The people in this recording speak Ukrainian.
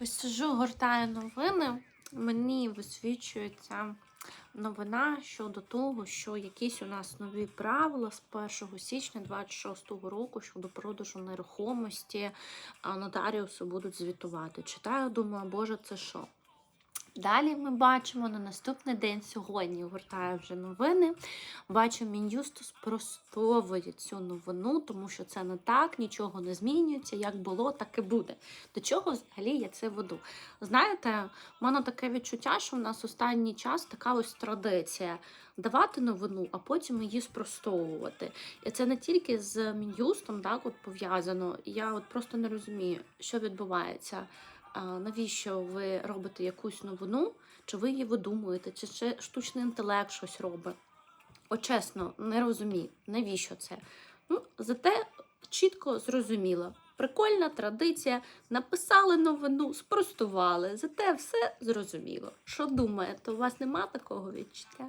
Ось сижу, гортаю новини. Мені висвічується новина щодо того, що якісь у нас нові правила з 1 січня 2026 року щодо продажу нерухомості нотаріуси будуть звітувати. Читаю, думаю, боже, це що? Далі ми бачимо на наступний день сьогодні гортаю вже новини. Бачу, Мін'юст спростовує цю новину, тому що це не так, нічого не змінюється. Як було, так і буде. До чого взагалі я це веду? Знаєте, в мене таке відчуття, що в нас останній час така ось традиція давати новину, а потім її спростовувати. І це не тільки з Мін'юстом так, от пов'язано. Я от просто не розумію, що відбувається. Навіщо ви робите якусь новину, чи ви її видумуєте, чи ще штучний інтелект щось робить. От чесно, не розумію, навіщо це. Ну, зате чітко зрозуміло. Прикольна традиція. Написали новину, спростували. Зате все зрозуміло. Що думаєте, у вас нема такого відчуття?